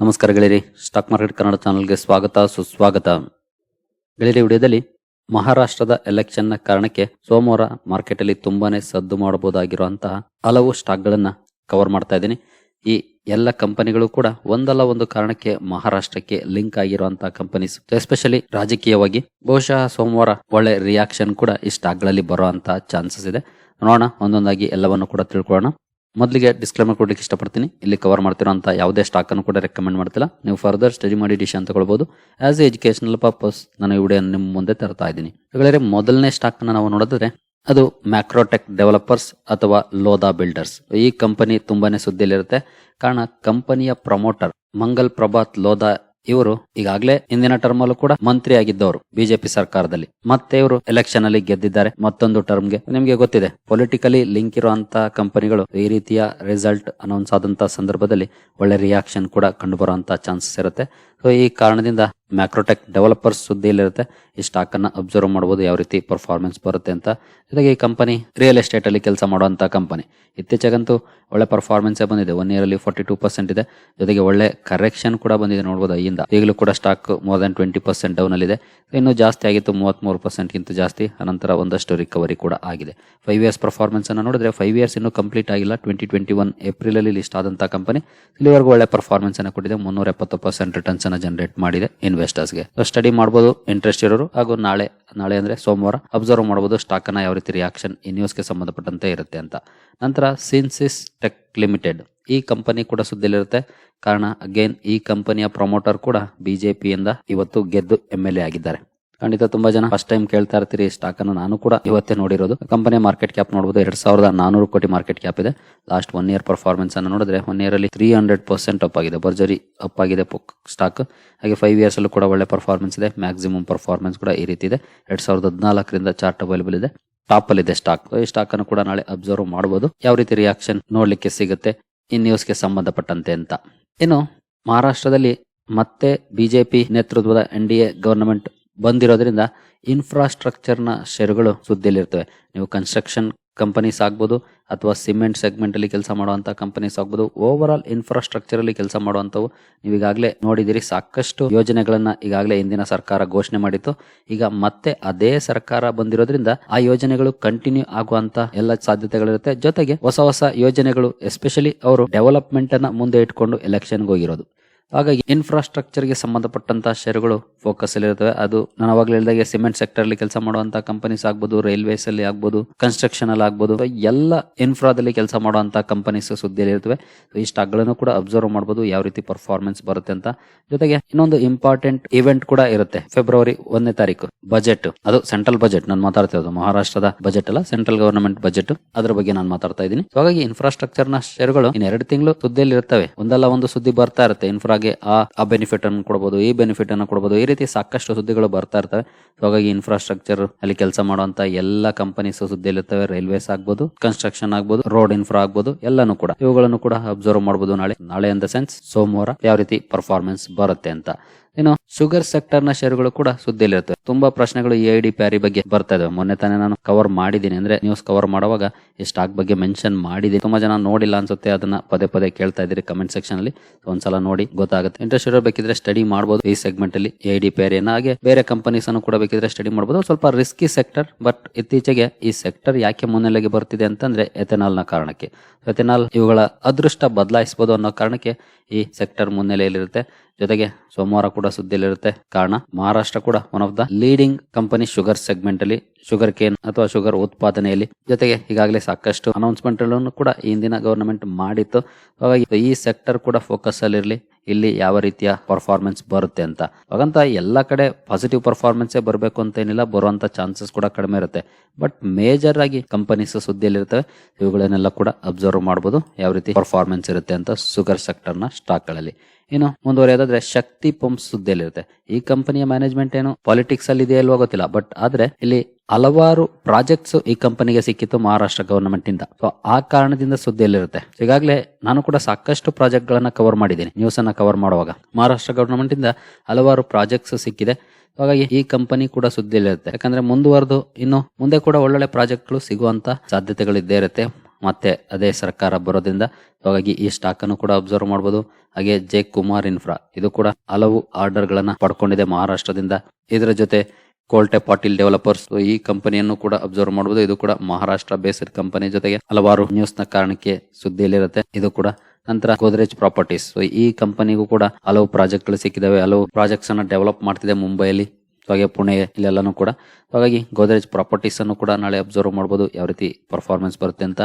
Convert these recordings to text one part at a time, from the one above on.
ನಮಸ್ಕಾರ ಗೆಳೆಯರಿ. Stock market Kannada ಚಾನಲ್ಗೆ ಸ್ವಾಗತ, ಸುಸ್ವಾಗತ. ಗೆಳೆಯರಿ ವಿಡಿಯೋದಲ್ಲಿ ಮಹಾರಾಷ್ಟ್ರದ ಎಲೆಕ್ಷನ್ನ ಕಾರಣಕ್ಕೆ ಸೋಮವಾರ ಮಾರ್ಕೆಟ್ ಅಲ್ಲಿ ತುಂಬಾನೇ ಸದ್ದು ಮಾಡಬಹುದಾಗಿರುವಂತಹ ಹಲವು ಸ್ಟಾಕ್ ಗಳನ್ನ ಕವರ್ ಮಾಡ್ತಾ ಇದ್ದೀನಿ. ಈ ಎಲ್ಲ ಕಂಪನಿಗಳು ಕೂಡ ಒಂದಲ್ಲ ಒಂದು ಕಾರಣಕ್ಕೆ ಮಹಾರಾಷ್ಟ್ರಕ್ಕೆ ಲಿಂಕ್ ಆಗಿರುವಂತಹ ಕಂಪನೀಸ್ ಎಸ್ಪೆಷಲಿ ರಾಜಕೀಯವಾಗಿ, ಬಹುಶಃ ಸೋಮವಾರ ಒಳ್ಳೆ ರಿಯಾಕ್ಷನ್ ಕೂಡ ಈ ಸ್ಟಾಕ್ಗಳಲ್ಲಿ ಬರುವಂತಹ ಚಾನ್ಸಸ್ ಇದೆ. ನೋಡೋಣ, ಒಂದೊಂದಾಗಿ ಎಲ್ಲವನ್ನು ಕೂಡ ತಿಳ್ಕೊಳ್ಳೋಣ. ಮೊದಲಿಗೆ ಡಿಸ್ಕ್ಲೇಮರ್ ಕೊಡ್ಲಿಕ್ಕೆ ಇಷ್ಟಪಡ್ತೀನಿ. ಇಲ್ಲಿ ಕವರ್ ಮಾಡ್ತಿರೋಂಥ ಯಾವುದೇ ಸ್ಟಾಕನ್ನು ಕೂಡ ರೆಕಮೆಂಡ್ ಮಾಡ್ತಿಲ್ಲ. ನೀವು ಫರ್ದರ್ ಸ್ಟಡಿ ಮಾಡಿ ಡಿಶನ್ ತಗೊಳ್ಬೋದು. ಆಸ್ ಎ ಎಜುಕೇಶನಲ್ ಪರ್ಪಸ್ ನಾನು ಈ ವಿಡಿಯೋ ನಿಮ್ಮ ಮುಂದೆ ತರ್ತಾ ಇದ್ದೀನಿ. ಹಾಗಾದ್ರೆ ಮೊದಲನೇ ಸ್ಟಾಕನ್ನು ನಾವು ನೋಡಿದ್ರೆ, ಅದು ಮ್ಯಾಕ್ರೋಟೆಕ್ ಡೆವಲಪರ್ಸ್ ಅಥವಾ ಲೋದಾ ಬಿಲ್ಡರ್ಸ್ ಈ ಕಂಪನಿ ತುಂಬಾನೇ ಸುದ್ದಿಯಲ್ಲಿರುತ್ತೆ. ಕಾರಣ ಕಂಪನಿಯ ಪ್ರಮೋಟರ್ ಮಂಗಲ್ ಪ್ರಭಾತ್ ಲೋದಾ ಇವರು ಈಗಾಗಲೇ ಹಿಂದಿನ ಟರ್ಮ್ ಅಲ್ಲೂ ಕೂಡ ಮಂತ್ರಿ ಆಗಿದ್ದವರು ಬಿಜೆಪಿ ಸರ್ಕಾರದಲ್ಲಿ. ಮತ್ತೆ ಇವರು ಎಲೆಕ್ಷನ್ ಅಲ್ಲಿ ಗೆದ್ದಿದ್ದಾರೆ. ಮತ್ತೊಂದು ಟರ್ಮ್ಗೆ ನಿಮಗೆ ಗೊತ್ತಿದೆ. ಪೊಲಿಟಿಕಲಿ ಲಿಂಕ್ ಇರುವಂತಹ ಕಂಪನಿಗಳು ಈ ರೀತಿಯ ರಿಸಲ್ಟ್ ಅನೌನ್ಸ್ ಆದಂತಹ ಸಂದರ್ಭದಲ್ಲಿ ಒಳ್ಳೆ ರಿಯಾಕ್ಷನ್ ಕೂಡ ಕಂಡು ಬರುವಂತಹ ಚಾನ್ಸಸ್ ಇರುತ್ತೆ. ಸೊ ಈ ಕಾರಣದಿಂದ ಮ್ಯಾಕ್ರೋಟೆಕ್ ಡೆವಲಪರ್ಸ್ ಸುದ್ದಿಯಲ್ಲಿರುತ್ತೆ. ಈ ಸ್ಟಾಕ್ ಅನ್ನ ಅಬ್ಸರ್ವ್ ಮಾಡಬಹುದು ಯಾವ ರೀತಿ ಪರ್ಫಾರ್ಮೆನ್ಸ್ ಬರುತ್ತೆ ಅಂತ. ಜೊತೆಗೆ ಈ ಕಂಪನಿ ರಿಯಲ್ ಎಸ್ಟೇಟ್ ಅಲ್ಲಿ ಕೆಲಸ ಮಾಡುವಂತ ಕಂಪನಿ ಇತ್ತೀಚೆಗಂತೂ ಒಳ್ಳೆ ಪರ್ಫಾರ್ಮೆನ್ಸ್ ಬಂದಿದೆ. ಒನ್ ಇಯರ್ ಅಲ್ಲಿ ಫಾರ್ಟಿ ಟೂ ಪರ್ಸೆಂಟ್ ಇದೆ. ಜೊತೆಗೆ ಒಳ್ಳೆ ಕರೆಕ್ಷನ್ ಕೂಡ ಬಂದಿದೆ ನೋಡಬಹುದು ಅಲ್ಲಿಂದ. ಈಗಲೂ ಕೂಡ stock more than twenty percent down ಅಲ್ಲಿ ಇದೆ ಇನ್ನು ಜಾಸ್ತಿ ಆಗಿತ್ತು. ಮೂವತ್ಮೂರು ಪರ್ಸೆಂಟ್ ಗಿಂತ ಜಾಸ್ತಿ. ಅನಂತರ ಒಂದಷ್ಟು ರಿಕವರಿ ಕೂಡ ಆಗಿದೆ. ಫೈವ್ ಇಯರ್ಸ್ ಪರ್ಫಾರ್ಮೆನ್ಸ್ ಅನ್ನು ನೋಡಿದ್ರೆ ಫೈವ್ ಇಯರ್ಸ್ ಇನ್ನೂ ಕಂಪ್ಲೀಟ್ ಆಗಿಲ್ಲ. ಟ್ವೆಂಟಿ ಟ್ವೆಂಟಿ ಒನ್ ಏಪ್ರಿಲ್ ಅಲ್ಲಿ ಲಿಸ್ಟ್ ಆದಂತಹ ಕಂಪನಿ ಇಲ್ಲಿವರೆಗೂ ಒಳ್ಳೆ ಪರ್ಫಾರ್ಮೆನ್ಸ್ ಅನ್ನು ಕೊಟ್ಟಿದೆ. ಮುನ್ನೂರ ಎಪ್ಪತ್ತು ಪರ್ಸೆಂಟ್ ರಿಟರ್ನ್ಸ್ ಅನ್ನು ಜನರೇಟ್ ಮಾಡಿದೆ ಇನ್ವೆಸ್ಟರ್ಸ್ಗೆ. ಸ್ಟಡಿ ಮಾಡಬಹುದು ಇಂಟ್ರೆಸ್ಟ್ ಇರೋರು, ಹಾಗೂ ನಾಳೆ ನಾಳೆ ಅಂದ್ರೆ ಸೋಮವಾರ ಅಬ್ಸರ್ವ್ ಮಾಡಬಹುದು ಸ್ಟಾಕ್ ಅನ್ನ ಯಾವ ರೀತಿ ರಿಯಾಕ್ಷನ್ ಈ ನ್ಯೂಸ್ಗೆ ಸಂಬಂಧಪಟ್ಟಂತೆ ಇರುತ್ತೆ ಅಂತ. ನಂತರ ಸಿನ್ಸಿಸ್ ಟೆಕ್ ಲಿಮಿಟೆಡ್ ಈ ಕಂಪನಿ ಕೂಡ ಸುದ್ದಿಲಿರುತ್ತೆ ಕಾರಣ ಅಗೇನ್ ಈ ಕಂಪನಿಯ ಪ್ರಮೋಟರ್ ಕೂಡ ಬಿಜೆಪಿಯಿಂದ ಇವತ್ತು ಗೆದ್ದು ಎಂ ಎಲ್ ಎ ಆಗಿದ್ದಾರೆ. ಖಂಡಿತ ತುಂಬಾ ಜನ ಫಸ್ಟ್ ಟೈಮ್ ಕೇಳ್ತಾ ಇರ್ತೀರಿ ಸ್ಟಾಕ್ ಅನ್ನು. ನಾನು ಕೂಡ ಇವತ್ತೇ ನೋಡಿರೋದು. ಕಂಪನಿಯ ಮಾರ್ಕೆಟ್ ಕ್ಯಾಪ್ ನೋಡಬಹುದು ಎರಡ್ ಸಾವಿರದ ನಾನೂರು ಕೋಟಿ ಮಾರ್ಕೆಟ್ ಕ್ಯಾಪ್ ಇದೆ. ಲಾಸ್ಟ್ ಒನ್ ಇಯರ್ ಪರ್ಫಾರ್ಮೆನ್ಸ್ ಅನ್ನು ನೋಡಿದ್ರೆ ಒನ್ ಇಯರ್ ಅಲ್ಲಿ ತ್ರೀ ಹಂಡ್ರೆಡ್ ಪರ್ಸೆಂಟ್ ಅಪ್ ಆಗಿದೆ. ಬರ್ಜರಿ ಅಪ್ ಆಗಿದೆ ಸ್ಟಾಕ್ ಹಾಗೆ ಫೈವ್ ಇಯರ್ಸ್ ಅಲ್ಲೂ ಕೂಡ ಒಳ್ಳೆ ಪರ್ಫಾರ್ಮೆನ್ಸ್ ಇದೆ. ಮ್ಯಾಕ್ಸಿಮಮ್ ಪರ್ಫಾರ್ಮೆನ್ಸ್ ಕೂಡ ಈ ರೀತಿ ಇದೆ. ಎರಡ್ ಸಾವಿರದ ಹದಿನಾಲ್ಕರಿಂದ ಚಾರ್ಟ್ ಅವೈಲೇಬಲ್ ಇದೆ. ಟಾಪ್ ಅಲ್ಲಿ ಇದೆ ಸ್ಟಾಕ್ ಈ ಸ್ಟಾಕ್ ಅನ್ನು ಕೂಡ ನಾಳೆ ಅಬ್ಸರ್ವ್ ಮಾಡಬಹುದು ಯಾವ ರೀತಿ ರಿಯಾಕ್ಷನ್ ನೋಡ್ಲಿಕ್ಕೆ ಸಿಗುತ್ತೆ, ಈ ನ್ಯೂಸ್ಗೆ ಸಂಬಂಧಪಟ್ಟಂತೆ ಅಂತ. ಇನ್ನು ಮಹಾರಾಷ್ಟ್ರದಲ್ಲಿ ಮತ್ತೆ ಬಿಜೆಪಿ ನೇತೃತ್ವದ ಎನ್ ಡಿ ಎ ಗವರ್ನಮೆಂಟ್ ಬಂದಿರೋದ್ರಿಂದ ಇನ್ಫ್ರಾಸ್ಟ್ರಕ್ಚರ್ನ ಶೇರುಗಳು ಸುದ್ದಿಯಲ್ಲಿರ್ತವೆ. ನೀವು ಕನ್ಸ್ಟ್ರಕ್ಷನ್ ಕಂಪನೀಸ್ ಆಗ್ಬೋದು ಅಥವಾ ಸಿಮೆಂಟ್ ಸೆಗ್ಮೆಂಟ್ ಅಲ್ಲಿ ಕೆಲಸ ಮಾಡುವಂಥ ಕಂಪನೀಸ್ ಆಗ್ಬೋದು ಓವರ್ ಆಲ್ ಇನ್ಫ್ರಾಸ್ಟ್ರಕ್ಚರಲ್ಲಿ ಕೆಲಸ ಮಾಡುವಂತವು ನೀವು ಈಗಾಗಲೇ ನೋಡಿದಿರಿ. ಸಾಕಷ್ಟು ಯೋಜನೆಗಳನ್ನ ಈಗಾಗಲೇ ಹಿಂದಿನ ಸರ್ಕಾರ ಘೋಷಣೆ ಮಾಡಿತ್ತು. ಈಗ ಮತ್ತೆ ಅದೇ ಸರ್ಕಾರ ಬಂದಿರೋದ್ರಿಂದ ಆ ಯೋಜನೆಗಳು ಕಂಟಿನ್ಯೂ ಆಗುವಂತ ಎಲ್ಲ ಸಾಧ್ಯತೆಗಳಿರುತ್ತೆ. ಜೊತೆಗೆ ಹೊಸ ಹೊಸ ಯೋಜನೆಗಳು ಎಸ್ಪೆಷಲಿ ಅವರು ಡೆವಲಪ್ಮೆಂಟ್ ಅನ್ನ ಮುಂದೆ ಇಟ್ಕೊಂಡು ಎಲೆಕ್ಷನ್ಗೆ ಹೋಗಿರೋದು. ಹಾಗಾಗಿ ಇನ್ಫ್ರಾಸ್ಟ್ರಕ್ಚರ್ಗೆ ಸಂಬಂಧಪಟ್ಟಂತಹ ಷೇರುಗಳು ಫೋಕಸ್ ಅಲ್ಲಿ ಇರ್ತವೆ. ಅದು ನಾನು ಅವಾಗಲೇ ಹೇಳಿದಾಗೆ ಸಿಮೆಂಟ್ ಸೆಕ್ಟರ್ ಅಲ್ಲಿ ಕೆಲಸ ಮಾಡುವಂತಹ ಕಂಪನೀಸ್ ಆಗ್ಬೋದು ರೈಲ್ವೇಸ್ ಅಲ್ಲಿ ಆಗ್ಬೋದು ಕನ್ಸ್ಟ್ರಕ್ಷನ್ ಅಲ್ಲಿ ಆಗ್ಬೋದು. ಎಲ್ಲ ಇನ್ಫ್ರಾದಲ್ಲಿ ಕೆಲಸ ಮಾಡುವಂತಹ ಕಂಪನೀಸ್ ಸುದ್ದಿಯಲ್ಲಿ ಇರ್ತವೆ. ಈ ಸ್ಟಾಕ್ಗಳನ್ನು ಕೂಡ ಅಬ್ಸರ್ವ್ ಮಾಡಬಹುದು ಯಾವ ರೀತಿ ಪರ್ಫಾರ್ಮೆನ್ಸ್ ಬರುತ್ತೆ ಅಂತ. ಜೊತೆಗೆ ಇನ್ನೊಂದು ಇಂಪಾರ್ಟೆಂಟ್ ಇವೆಂಟ್ ಕೂಡ ಇರುತ್ತೆ ಫೆಬ್ರವರಿ ಒಂದನೇ ತಾರೀಕು. ಬಜೆಟ್ ಅದು ಸೆಂಟ್ರಲ್ ಬಜೆಟ್ ನಾನು ಮಾತಾಡ್ತಿರೋದು ಮಹಾರಾಷ್ಟ್ರದ ಬಜೆಟ್ ಅಲ್ಲ ಸೆಂಟ್ರಲ್ ಗವರ್ನಮೆಂಟ್ ಬಜೆಟ್ ಅದ್ರ ಬಗ್ಗೆ ನಾನು ಮಾತಾಡ್ತಾ ಇದ್ದೀನಿ. ಹಾಗಾಗಿ ಇನ್ಫ್ರಾಸ್ಟ್ರಕ್ಚರ್ನ ಷೇರುಗಳು ಇನ್ನೆರಡು ತಿಂಗಳು ಸುದ್ದಿಯಲ್ಲಿ ಇರ್ತವೆ. ಒಂದಲ್ಲ ಒಂದು ಸುದ್ದಿ ಬರ್ತಾ ಇರುತ್ತೆ ಇನ್ಫ್ರಾಗೆ ಆ ಆ ಬೆನಿಫಿಟ್ ಅನ್ನು ಕೊಡಬಹುದು ಈ ಬೆನಿಫಿಟ್ ಅನ್ನು ಕೊಡಬಹುದು ಈ ರೀತಿ ಸಾಕಷ್ಟು ಸುದ್ದಿಗಳು ಬರ್ತಾ ಇರ್ತವೆ. ಸೊ ಹಾಗಾಗಿ ಇನ್ಫ್ರಾಸ್ಟ್ರಕ್ಚರ್ ಅಲ್ಲಿ ಕೆಲಸ ಮಾಡುವಂತ ಎಲ್ಲ ಕಂಪನೀಸ್ ಸುದ್ದಿಯಲ್ಲಿರ್ತವೆ. ರೈಲ್ವೇಸ್ ಆಗ್ಬೋದು ಕನ್ಸ್ಟ್ರಕ್ಷನ್ ಆಗ್ಬೋದು ರೋಡ್ ಇನ್ಫ್ರಾ ಆಗ್ಬೋದು, ಎಲ್ಲಾನು ಕೂಡ. ಇವುಗಳನ್ನು ಕೂಡ ಅಬ್ಸರ್ವ್ ಮಾಡಬಹುದು ನಾಳೆ. ನಾಳೆ ಇನ್ ದ ಸೆನ್ಸ್ ಸೋಮವಾರ ಯಾವ ರೀತಿ ಪರ್ಫಾರ್ಮೆನ್ಸ್ ಬರುತ್ತೆ ಅಂತ. ಇನ್ನು ಶುಗರ್ ಸೆಕ್ಟರ್ನ ಷೇರುಗಳು ಕೂಡ ಸುದ್ದಿಯಲ್ಲಿರ್ತವೆ ತುಂಬಾ ಪ್ರಶ್ನೆಗಳು ಎ ಐ ಡಿ ಪ್ಯಾರಿ ಬಗ್ಗೆ ಬರ್ತಾ ಇದಾವೆ. ಮೊನ್ನೆ ತಾನೇ ನಾನು ಕವರ್ ಮಾಡಿದ್ದೀನಿ. ಅಂದ್ರೆ ನ್ಯೂಸ್ ಕವರ್ ಮಾಡುವಾಗ ಈ ಸ್ಟಾಕ್ ಬಗ್ಗೆ ಮೆನ್ಷನ್ ಮಾಡಿದೆ ತುಂಬಾ ಜನ ನೋಡಿಲ್ಲ ಅನ್ಸುತ್ತೆ. ಅದನ್ನ ಪದೇ ಪದೇ ಕೇಳ್ತಾ ಇದ್ದೀರಿ ಕಮೆಂಟ್ ಸೆಕ್ಷನ್ ಅಲ್ಲಿ. ಒಂದ್ಸಲ ನೋಡಿ ಗೊತ್ತಾಗುತ್ತೆ. ಇಂಟ್ರೆಸ್ಟ್ ಇರೋ ಬೇಕಿದ್ರೆ ಸ್ಟಡಿ ಮಾಡಬಹುದು ಈ ಸೆಗ್ಮೆಂಟ್ ಅಲ್ಲಿ ಎ ಡಿ ಪ್ಯಾರಿಯನ್ನ ಹಾಗೆ ಬೇರೆ ಕಂಪನೀಸ್ ಅನ್ನು ಕೂಡ ಬೇಕಿದ್ರೆ ಸ್ಟಡಿ ಮಾಡಬಹುದು ಸ್ವಲ್ಪ ರಿಸ್ಕಿ ಸೆಕ್ಟರ್ ಬಟ್ ಇತ್ತೀಚೆಗೆ ಈ ಸೆಕ್ಟರ್ ಯಾಕೆ ಮುನ್ನೆಲೆಗೆ ಬರ್ತಿದೆ ಅಂತಂದ್ರೆ ಎಥೆನಾಲ್ನ ಕಾರಣಕ್ಕೆ. ಎಥೆನಾಲ್ ಇವುಗಳ ಅದೃಷ್ಟ ಬದಲಾಯಿಸಬಹುದು ಅನ್ನೋ ಕಾರಣಕ್ಕೆ ಈ ಸೆಕ್ಟರ್ ಮುನ್ನೆಲೆಯಲ್ಲಿರುತ್ತೆ. ಜೊತೆಗೆ ಸೋಮವಾರ ಕೂಡ ಸುದ್ದಿಯಲ್ಲಿರುತ್ತೆ. ಕಾರಣ, ಮಹಾರಾಷ್ಟ್ರ ಕೂಡ one of the leading company sugar segment ಅಲ್ಲಿ ಶುಗರ್ ಕೇನ್ ಅಥವಾ ಶುಗರ್ ಉತ್ಪಾದನೆಯಲ್ಲಿ. ಜೊತೆಗೆ ಈಗಾಗಲೇ ಸಾಕಷ್ಟು ಅನೌನ್ಸ್ಮೆಂಟ್ ಕೂಡ ಈ ಹಿಂದಿನ ಗವರ್ನಮೆಂಟ್ ಮಾಡಿತ್ತು. ಹಾಗಾಗಿ ಈ ಸೆಕ್ಟರ್ ಕೂಡ ಫೋಕಸ್ ಅಲ್ಲಿ ಇರಲಿ ಇಲ್ಲಿ ಯಾವ ರೀತಿಯ ಪರ್ಫಾರ್ಮೆನ್ಸ್ ಬರುತ್ತೆ ಅಂತ. ಹಾಗಂತ ಎಲ್ಲ ಕಡೆ ಪಾಸಿಟಿವ್ ಪರ್ಫಾರ್ಮೆನ್ಸ್ ಬರಬೇಕು ಅಂತ ಏನಿಲ್ಲ, ಬರುವಂತ ಚಾನ್ಸಸ್ ಕೂಡ ಕಡಿಮೆ ಇರುತ್ತೆ. ಬಟ್ ಮೇಜರ್ ಆಗಿ ಕಂಪನೀಸ್ ಸುದ್ದಿಯಲ್ಲಿರ್ತವೆ, ಇವುಗಳನ್ನೆಲ್ಲ ಕೂಡ ಅಬ್ಸರ್ವ್ ಮಾಡಬಹುದು ಯಾವ ರೀತಿ ಪರ್ಫಾರ್ಮೆನ್ಸ್ ಇರುತ್ತೆ ಅಂತ ಶುಗರ್ ಸೆಕ್ಟರ್ನ ಸ್ಟಾಕ್ಗಳಲ್ಲಿ. ಇನ್ನು ಮುಂದುವರಿಯೋದಾದ್ರೆ ಶಕ್ತಿ ಪಂಪ್ಸ್ ಸುದ್ದಿಯಲ್ಲಿರುತ್ತೆ. ಈ ಕಂಪನಿಯ ಮ್ಯಾನೇಜ್ಮೆಂಟ್ ಏನು ಪಾಲಿಟಿಕ್ಸ್ ಅಲ್ಲಿ ಇದೆಯಲ್ಲ ಗೊತ್ತಿಲ್ಲ. ಬಟ್ ಆದ್ರೆ ಇಲ್ಲಿ ಹಲವಾರು ಪ್ರಾಜೆಕ್ಟ್ಸ್ ಈ ಕಂಪನಿಗೆ ಸಿಕ್ಕಿತ್ತು ಮಹಾರಾಷ್ಟ್ರ ಗವರ್ನಮೆಂಟ್ ಇಂದ. ಸೊ ಆ ಕಾರಣದಿಂದ ಸುದ್ದಿಯಲ್ಲಿರುತ್ತೆ. ಈಗಾಗಲೇ ನಾನು ಕೂಡ ಸಾಕಷ್ಟು ಪ್ರಾಜೆಕ್ಟ್ ಗಳನ್ನ ಕವರ್ ಮಾಡಿದ್ದೀನಿ. ನ್ಯೂಸ್ ಅನ್ನ ಕವರ್ ಮಾಡುವಾಗ. ಮಹಾರಾಷ್ಟ್ರ ಗವರ್ನಮೆಂಟ್ ಇಂದ ಹಲವಾರು ಪ್ರಾಜೆಕ್ಟ್ಸ್ ಸಿಕ್ಕಿದೆ. ಹಾಗಾಗಿ ಈ ಕಂಪನಿ ಕೂಡ ಸುದ್ದಿಯಲ್ಲಿರುತ್ತೆ. ಯಾಕಂದ್ರೆ ಮುಂದುವರೆದು ಇನ್ನು ಮುಂದೆ ಕೂಡ ಒಳ್ಳೊಳ್ಳೆ ಪ್ರಾಜೆಕ್ಟ್ಗಳು ಸಿಗುವಂತ ಸಾಧ್ಯತೆಗಳು ಇದ್ದೇ ಇರುತ್ತೆ. ಮತ್ತೆ ಅದೇ ಸರ್ಕಾರ ಬರೋದ್ರಿಂದ ಹಾಗಾಗಿ ಈ ಸ್ಟಾಕ್ ಅನ್ನು ಕೂಡ ಅಬ್ಸರ್ವ್ ಮಾಡಬಹುದು ಹಾಗೆ ಜೆ ಕುಮಾರ್ ಇನ್ಫ್ರಾ, ಇದು ಕೂಡ ಹಲವು ಆರ್ಡರ್ ಗಳನ್ನ ಪಡ್ಕೊಂಡಿದೆ ಮಹಾರಾಷ್ಟ್ರದಿಂದ. ಇದರ ಜೊತೆ ಕೋಲ್ಟೆ ಪಾಟೀಲ್ ಡೆವಲಪರ್ಸ್ ಈ ಕಂಪನಿಯನ್ನು ಕೂಡ ಅಬ್ಸರ್ವ್ ಮಾಡಬಹುದು ಇದು ಕೂಡ ಮಹಾರಾಷ್ಟ್ರ ಬೇಸ್ಡ್ ಕಂಪನಿ ಜೊತೆಗೆ ಹಲವಾರು ನ್ಯೂಸ್ನ ಕಾರಣಕ್ಕೆ ಸುದ್ದಿಯಲ್ಲಿರುತ್ತೆ. ಇದು ಕೂಡ ನಂತರ ಗೋದ್ರೇಜ್ ಪ್ರಾಪರ್ಟೀಸ್. ಈ ಕಂಪನಿಗೂ ಕೂಡ ಹಲವು ಪ್ರಾಜೆಕ್ಟ್ಗಳು ಸಿಕ್ಕಿದಾವೆ. ಹಲವು ಪ್ರಾಜೆಕ್ಟ್ಸ್ ಅನ್ನ ಡೆವಲಪ್ ಮಾಡ್ತಿದೆ ಮುಂಬೈಯಲ್ಲಿ. ಹಾಗೆ ಪುಣೆ ಇಲ್ಲೆಲ್ಲನೂ ಕೂಡ. ಹಾಗಾಗಿ ಗೋದ್ರೇಜ್ ಪ್ರಾಪರ್ಟೀಸ್ ಅನ್ನು ಕೂಡ ನಾಳೆ ಅಬ್ಸರ್ವ್ ಮಾಡಬಹುದು ಯಾವ ರೀತಿ ಪರ್ಫಾರ್ಮೆನ್ಸ್ ಬರುತ್ತೆ ಅಂತ.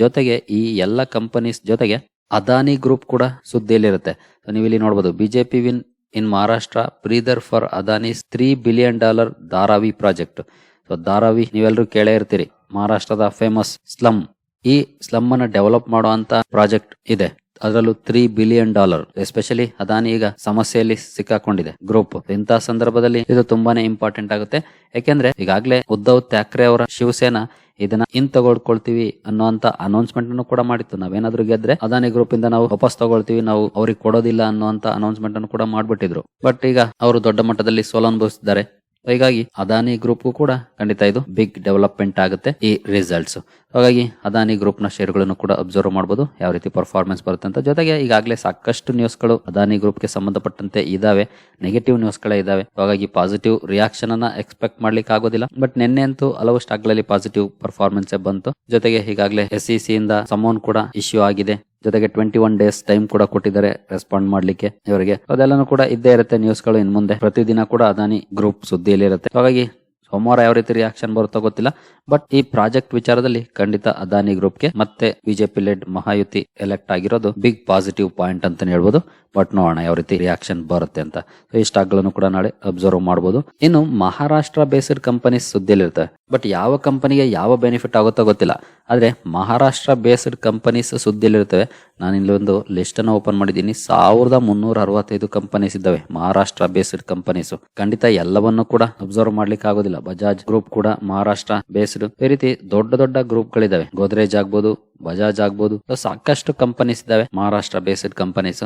ಜೊತೆಗೆ ಈ ಎಲ್ಲ ಕಂಪನೀಸ್ ಜೊತೆಗೆ ಅದಾನಿ ಗ್ರೂಪ್ ಕೂಡ ಸುದ್ದಿಯಲ್ಲಿರುತ್ತೆ. ನೀವು ಇಲ್ಲಿ ನೋಡಬಹುದು BJP win in Maharashtra breather for Adani's three billion dollar Dharavi project so Dharavi ನೀವೆಲ್ಲರೂ ಕೇಳೇ ಇರ್ತೀರಿ ಮಹಾರಾಷ್ಟ್ರದ ಫೇಮಸ್ ಸ್ಲಮ್ ಈ ಸ್ಲಮ್ ಅನ್ನ ಡೆವಲಪ್ ಮಾಡುವಂತ ಪ್ರಾಜೆಕ್ಟ್ ಇದೆ. ಅದರಲ್ಲೂ three billion dollar especially Adani ಈಗ ಸಮಸ್ಯೆಯಲ್ಲಿ ಸಿಕ್ಕಾಕೊಂಡಿದೆ ಗ್ರೂಪ್ ಇಂತಹ ಸಂದರ್ಭದಲ್ಲಿ ಇದು ತುಂಬಾನೇ ಇಂಪಾರ್ಟೆಂಟ್ ಆಗುತ್ತೆ. ಯಾಕೆಂದ್ರೆ ಈಗಾಗಲೇ ಉದ್ಧವ್ ಠಾಕ್ರೆ ಅವರ ಶಿವಸೇನಾ ಇದನ್ನ ಇನ್ ತಗೊಳ್ಕೊಳ್ತೀವಿ ಅನ್ನುವಂತ ಅನೌನ್ಸ್ಮೆಂಟ್ ಅನ್ನು ಕೂಡ ಮಾಡಿತ್ತು. ನಾವೇನಾದ್ರೂ ಗೆದ್ರೆ ಅದಾನಿ ಗ್ರೂಪ್ ಇಂದ ನಾವು ವಾಪಸ್ ತಗೊಳ್ತೀವಿ, ನಾವು ಅವ್ರಿಗೆ ಕೊಡೋದಿಲ್ಲ ಅನ್ನುವಂತ ಅನೌನ್ಸ್ಮೆಂಟ್ ಅನ್ನು ಕೂಡ ಮಾಡ್ಬಿಟ್ಟಿದ್ರು. ಬಟ್ ಈಗ ಅವರು ದೊಡ್ಡ ಮಟ್ಟದಲ್ಲಿ ಸೋಲನುಭವಿಸಿದ್ದಾರೆ. ಹೀಗಾಗಿ ಅದಾನಿ ಗ್ರೂಪ್ ಕೂಡ ಖಂಡಿತ ಇದು ಬಿಗ್ ಡೆವಲಪ್ಮೆಂಟ್ ಆಗುತ್ತೆ ಈ ರಿಸಲ್ಟ್ಸ್ ಹಾಗಾಗಿ ಅದಾನಿ ಗ್ರೂಪ್ನ ಗಳನ್ನು ಕೂಡ ಅಬ್ಸರ್ವ್ ಮಾಡಬಹುದು ಯಾವ ರೀತಿ ಪರ್ಫಾರ್ಮೆನ್ಸ್ ಬರುತ್ತೆ ಅಂತ. ಜೊತೆಗೆ ಈಗಾಗಲೇ ಸಾಕಷ್ಟು ನ್ಯೂಸ್ಗಳು ಅದಾನಿ ಗ್ರೂಪ್ಗೆ ಸಂಬಂಧಪಟ್ಟಂತೆ ಇದಾವೆ. ನೆಗೆಟಿವ್ ನ್ಯೂಸ್ ಗಳೇ ಇದಾವೆ. ಹಾಗಾಗಿ ಪಾಸಿಟಿವ್ ರಿಯಾಕ್ಷನ್ ಅನ್ನ ಎಕ್ಸ್ಪೆಕ್ಟ್ ಮಾಡ್ಲಿಕ್ಕೆ ಆಗೋದಿಲ್ಲ. ಬಟ್ ನಿನ್ನೆ ಅಂತೂ ಹಲವು ಸ್ಟಾಕ್ಗಳಲ್ಲಿ ಪಾಸಿಟಿವ್ ಪರ್ಫಾರ್ಮೆನ್ಸ್ ಬಂತು. ಜೊತೆಗೆ ಈಗಾಗಲೇ ಎಸ್ ಇಂದ ಸಮೌನ್ ಕೂಡ ಇಶ್ಯೂ ಆಗಿದೆ. ಜೊತೆಗೆ ಟ್ವೆಂಟಿ ಒನ್ ಡೇಸ್ ಟೈಮ್ ಕೂಡ ಕೊಟ್ಟಿದ್ದಾರೆ ರೆಸ್ಪಾಂಡ್ ಮಾಡ್ಲಿಕ್ಕೆ ಇವರಿಗೆ. ಅದೆಲ್ಲನೂ ಕೂಡ ಇದ್ದೇ ಇರುತ್ತೆ ನ್ಯೂಸ್ಗಳು ಇನ್ ಮುಂದೆ ಪ್ರತಿದಿನ ಕೂಡ ಅದಾನಿ ಗ್ರೂಪ್ ಸುದ್ದಿಯಲ್ಲಿ ಇರುತ್ತೆ. ಹಾಗಾಗಿ ಸೋಮವಾರ ಯಾವ ರೀತಿ ರಿಯಾಕ್ಷನ್ ಬರುತ್ತೋ ಗೊತ್ತಿಲ್ಲ. ಬಟ್ ಈ ಪ್ರಾಜೆಕ್ಟ್ ವಿಚಾರದಲ್ಲಿ ಖಂಡಿತ ಅದಾನಿ ಗ್ರೂಪ್ಗೆ ಮತ್ತೆ ಬಿಜೆಪಿ ಲೆಡ್ ಮಹಾಯುತಿ ಎಲೆಕ್ಟ್ ಆಗಿರೋದು ಬಿಗ್ ಪಾಸಿಟಿವ್ ಪಾಯಿಂಟ್ ಅಂತ ಹೇಳ್ಬೋದು. ಬಟ್ ನೋಡೋಣ ಯಾವ ರೀತಿ ರಿಯಾಕ್ಷನ್ ಬರುತ್ತೆ ಅಂತ. ಈ ಸ್ಟಾಕ್ಗಳನ್ನು ಕೂಡ ನಾಳೆ ಅಬ್ಸರ್ವ್ ಮಾಡಬಹುದು ಇನ್ನು ಮಹಾರಾಷ್ಟ್ರ ಬೇಸ್ಡ್ ಕಂಪನೀಸ್ ಸುದ್ದಿಯಲ್ಲಿರ್ತವೆ ಬಟ್ ಯಾವ ಕಂಪನಿಗೆ ಯಾವ ಬೆನಿಫಿಟ್ ಆಗುತ್ತೋ ಗೊತ್ತಿಲ್ಲ. ಆದ್ರೆ ಮಹಾರಾಷ್ಟ್ರ ಬೇಸ್ಡ್ ಕಂಪನೀಸ್ ಸುದ್ದಿಯಲ್ಲಿರ್ತವೆ ನಾನು ಇಲ್ಲಿ ಒಂದು ಲಿಸ್ಟನ್ನು ಓಪನ್ ಮಾಡಿದ್ದೀನಿ. ಸಾವಿರದ ಮುನ್ನೂರ ಅರವತ್ತೈದು ಕಂಪನೀಸ್ ಇದ್ದಾವೆ, ಮಹಾರಾಷ್ಟ್ರ ಬೇಸ್ಡ್ ಕಂಪನೀಸ್ ಖಂಡಿತ ಎಲ್ಲವನ್ನು ಕೂಡ ಅಬ್ಸರ್ವ್ ಮಾಡ್ಲಿಕ್ಕೆ ಆಗೋದಿಲ್ಲ. ಬಜಾಜ್ ಗ್ರೂಪ್ ಕೂಡ ಮಹಾರಾಷ್ಟ್ರ ಬೇಸ್ಡ್ ಈ ರೀತಿ ದೊಡ್ಡ ದೊಡ್ಡ ಗ್ರೂಪ್ ಗಳಿದಾವೆ. ಗೋದ್ರೇಜ್ ಆಗ್ಬೋದು ಬಜಾಜ್ ಆಗ್ಬೋದು. ಸಾಕಷ್ಟು ಕಂಪನೀಸ್ ಇದಾವೆ ಮಹಾರಾಷ್ಟ್ರ ಬೇಸ್ಡ್ ಕಂಪನೀಸ್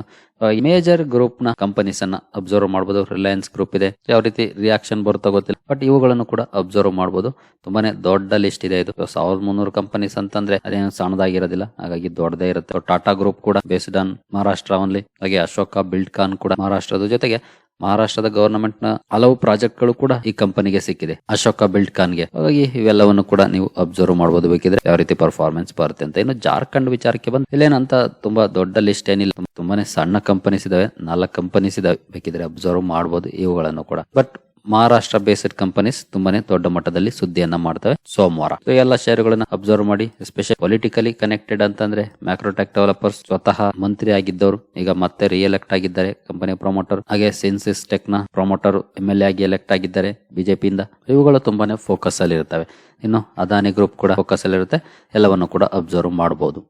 ಮೇಜರ್ ಗ್ರೂಪ್ನ ಕಂಪನೀಸ್ ಅನ್ನ ಅಬ್ಸರ್ವ್ ಮಾಡಬಹುದು ರಿಲಯನ್ಸ್ ಗ್ರೂಪ್ ಇದೆ. ಯಾವ ರೀತಿ ರಿಯಾಕ್ಷನ್ ಬರುತ್ತೋ ಗೊತ್ತಿಲ್ಲ. ಬಟ್ ಇವುಗಳನ್ನು ಕೂಡ ಅಬ್ಸರ್ವ್ ಮಾಡಬಹುದು ತುಂಬಾನೇ ದೊಡ್ಡ ಲಿಸ್ಟ್ ಇದೆ. ಇದು ಸಾವಿರದ ಮುನ್ನೂರು ಕಂಪನೀಸ್ ಅಂತಂದ್ರೆ ಅದೇನು ಸಣ್ಣದಾಗಿರೋದಿಲ್ಲ. ಹಾಗಾಗಿ ದೊಡ್ಡದೇ ಇರುತ್ತೆ. ಟಾಟಾ ಗ್ರೂಪ್ ಕೂಡ ಬೇಸ್ಡ್ ಆನ್ ಮಹಾರಾಷ್ಟ್ರ ಓನ್ಲಿ ಹಾಗೆ ಅಶೋಕ ಬಿಲ್ಡ್ ಖಾನ್ ಕೂಡ ಮಹಾರಾಷ್ಟ್ರದ ಜೊತೆಗೆ ಮಹಾರಾಷ್ಟ್ರದ ಗವರ್ನಮೆಂಟ್ನ ಹಲವು ಪ್ರಾಜೆಕ್ಟ್ಗಳು ಕೂಡ ಈ ಕಂಪನಿಗೆ ಸಿಕ್ಕಿದೆ. ಅಶೋಕ ಬಿಲ್ಡ್ ಖಾನ್ಗೆ ಹಾಗಾಗಿ ಇವೆಲ್ಲವನ್ನು ಕೂಡ ನೀವು ಅಬ್ಸರ್ವ್ ಮಾಡಬಹುದು ಬೇಕಿದ್ರೆ ಯಾವ ರೀತಿ ಪರ್ಫಾರ್ಮೆನ್ಸ್ ಬರುತ್ತೆ ಅಂತ. ಇನ್ನು ಜಾರ್ಖಂಡ್ ವಿಚಾರಕ್ಕೆ ಬಂದು ಇಲ್ಲೇನಂತ ತುಂಬಾ ದೊಡ್ಡ ಲಿಸ್ಟ್ ಏನಿಲ್ಲ. ತುಂಬಾನೇ ಸಣ್ಣ ಕಂಪನೀಸ್ ಇದಾವೆ. ನಾಲ್ಕು ಕಂಪನೀಸ್ ಇದಾವೆ. ಬೇಕಿದ್ರೆ ಅಬ್ಸರ್ವ್ ಮಾಡಬಹುದು ಇವುಗಳನ್ನು ಕೂಡ. ಬಟ್ ಮಹಾರಾಷ್ಟ್ರ ಬೇಸ್ಡ್ ಕಂಪನೀಸ್ ತುಂಬಾನೇ ದೊಡ್ಡ ಮಟ್ಟದಲ್ಲಿ ಸುದ್ದಿಯನ್ನ ಮಾಡ್ತವೆ. ಸೋಮವಾರ. ಎಲ್ಲ ಶೇರುಗಳನ್ನ ಅಬ್ಸರ್ವ್ ಮಾಡಿ ಎಸ್ಪೆಷಲ್ ಪೊಲಿಟಿಕಲಿ ಕನೆಕ್ಟೆಡ್ ಅಂತಂದ್ರೆ ಮ್ಯಾಕ್ರೋಟೆಕ್ ಡೆವಲಪರ್ಸ್ ಸ್ವತಃ ಮಂತ್ರಿ ಆಗಿದ್ದವರು, ಈಗ ಮತ್ತೆ ರಿಎಲೆಕ್ಟ್ ಆಗಿದ್ದಾರೆ ಕಂಪನಿ ಪ್ರಮೋಟರ್ ಹಾಗೆ ಸೆನ್ಸಿಸ್ ಟೆಕ್ನ ಪ್ರಮೋಟರ್ ಎಂ ಎಲ್ ಆಗಿ ಎಲೆಕ್ಟ್ ಆಗಿದ್ದಾರೆ ಬಿಜೆಪಿಯಿಂದ ಇವುಗಳು ತುಂಬಾನೇ ಫೋಕಸ್ ಅಲ್ಲಿ ಇರ್ತವೆ. ಇನ್ನು ಅದಾನಿ ಗ್ರೂಪ್ ಕೂಡ ಫೋಕಸ್ ಅಲ್ಲಿ ಇರುತ್ತೆ. ಎಲ್ಲವನ್ನು ಕೂಡ ಅಬ್ಸರ್ವ್ ಮಾಡಬಹುದು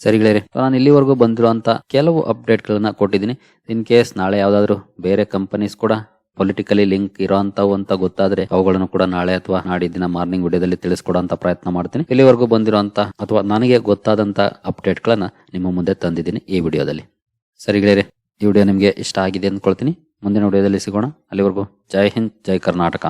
ಸರಿ ಗೆಳೆಯರೆ ನಾನು ಇಲ್ಲಿವರೆಗೂ ಬಂದಿರುವಂತ ಕೆಲವು ಅಪ್ಡೇಟ್ ಗಳನ್ನ ಕೊಟ್ಟಿದ್ದೀನಿ. ಇನ್ ಕೇಸ್ ನಾಳೆ ಯಾವ್ದಾದ್ರು ಬೇರೆ ಕಂಪನೀಸ್ ಕೂಡ ಪೊಲಿಟಿಕಲಿ ಲಿಂಕ್ ಇರೋಂತವು ಅಂತ ಗೊತ್ತಾದ್ರೆ ಅವುಗಳನ್ನು ಕೂಡ ನಾಳೆ ಅಥವಾ ನಾಡಿದ್ದಿನ ಮಾರ್ನಿಂಗ್ ವಿಡಿಯೋದಲ್ಲಿ ತಿಳಿಸ್ಕೊಡೋಂತ ಪ್ರಯತ್ನ ಮಾಡ್ತೀನಿ. ಇಲ್ಲಿವರೆಗೂ ಬಂದಿರುವಂತ ಅಥವಾ ನನಗೆ ಗೊತ್ತಾದಂತ ಅಪ್ಡೇಟ್ ಗಳನ್ನ ನಿಮ್ಮ ಮುಂದೆ ತಂದಿದ್ದೀನಿ ಈ ವಿಡಿಯೋದಲ್ಲಿ. ಸರಿ ಗೆಳೆಯರೆ, ಈ ವಿಡಿಯೋ ನಿಮಗೆ ಇಷ್ಟ ಆಗಿದೆ ಅಂದ್ಕೊಳ್ತೀನಿ. ಮುಂದಿನ ವಿಡಿಯೋದಲ್ಲಿ ಸಿಗೋಣ. ಅಲ್ಲಿವರೆಗೂ ಜೈ ಹಿಂದ್, ಜೈ ಕರ್ನಾಟಕ.